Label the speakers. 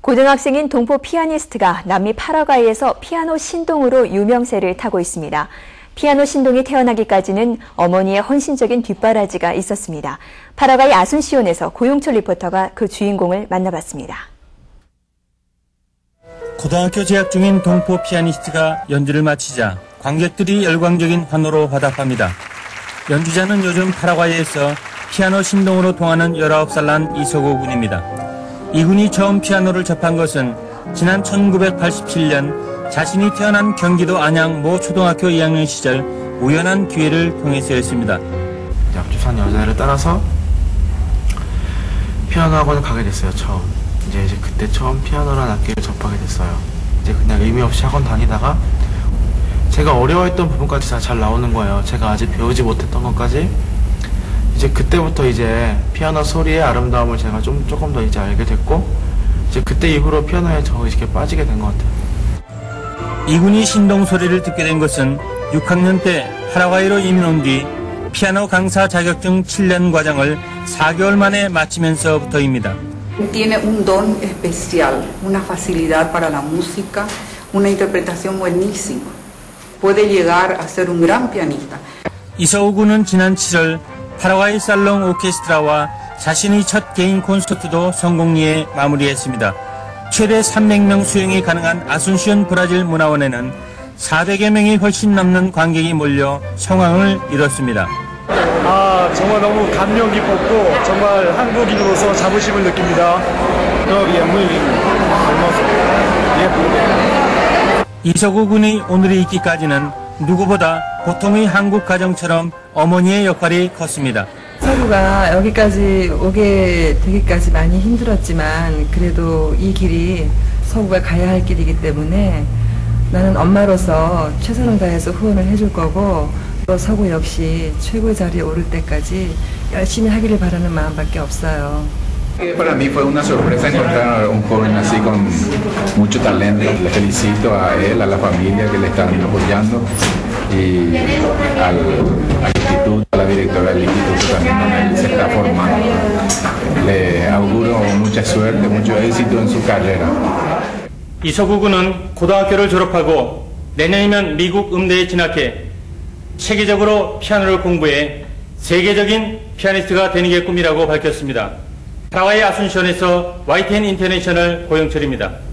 Speaker 1: 고등학생인 동포 피아니스트가 남미 파라과이에서 피아노 신동으로 유명세를 타고 있습니다. 피아노 신동이 태어나기까지는 어머니의 헌신적인 뒷바라지가 있었습니다. 파라과이 아순시온에서 고용철 리포터가 그 주인공을 만나봤습니다.
Speaker 2: 고등학교 재학 중인 동포 피아니스트가 연주를 마치자 관객들이 열광적인 환호로 화답합니다. 연주자는 요즘 파라과이에서 피아노 신동으로 통하는 19살 난 이석호 군입니다. 이군이 처음 피아노를 접한 것은 지난 1987년 자신이 태어난 경기도 안양 모 초등학교 2학년 시절 우연한 기회를 통해서였습니다.
Speaker 3: 약주산 여자를 따라서 피아노 학원을 가게 됐어요, 처음. 이제, 이제 그때 처음 피아노라는 악기를 접하게 됐어요. 이제 그냥 의미 없이 학원 다니다가 제가 어려워했던 부분까지 다 잘 나오는 거예요. 제가 아직 배우지 못했던 것까지 이제 그때부터 이제 피아노 소리의 아름다움을 제가 좀 조금 더 이제 알게 됐고 이제 그때 이후로 피아노에 저 이렇게 빠지게 된 것 같아요.
Speaker 2: 이군이 신동 소리를 듣게 된 것은 6학년 때 파라과이로 이민 온 뒤 피아노 강사 자격증 7년 과정을 4개월 만에 마치면서부터입니다.
Speaker 4: Tiene un don especial, una facilidad para la música, una interpretación buenísima. Puede llegar a ser un gran pianista.
Speaker 2: 이서우 군은 지난 7월 파라과이 살롱 오케스트라와 자신의 첫 개인 콘서트도 성공리에 마무리했습니다. 최대 300명 수용이 가능한 아순시온 브라질 문화원에는 400여 명이 훨씬 넘는 관객이 몰려 성황을 이뤘습니다.
Speaker 5: 아 정말 너무 감명 깊었고 정말 한국인으로서 자부심을 느낍니다.
Speaker 2: 이석우 군의 오늘의 있기까지는 누구보다 보통의 한국 가정처럼 어머니의 역할이 컸습니다.
Speaker 6: 서구가 여기까지 오게 되기까지 많이 힘들었지만 그래도 이 길이 서구가 가야 할 길이기 때문에 나는 엄마로서 최선을 다해서 후원을 해줄 거고 또 서구 역시 최고의 자리에 오를 때까지 열심히 하기를 바라는 마음밖에 없어요.
Speaker 7: Para mí fue una sorpresa encontrar a un joven así con talento. Le felicito a él, a la familia que le están apoyando y al, al instituto, a la directora del instituto también donde él se está formando. Le auguro mucha suerte, mucho éxito en su carrera.
Speaker 2: 이석우 군은 고등학교를 졸업하고 내년이면 미국 음대에 진학해 체계적으로 피아노를 공부해 세계적인 피아니스트가 되는 게 꿈이라고 밝혔습니다. 파라과이 아순시온에서 YTN 인터내셔널 고영철입니다.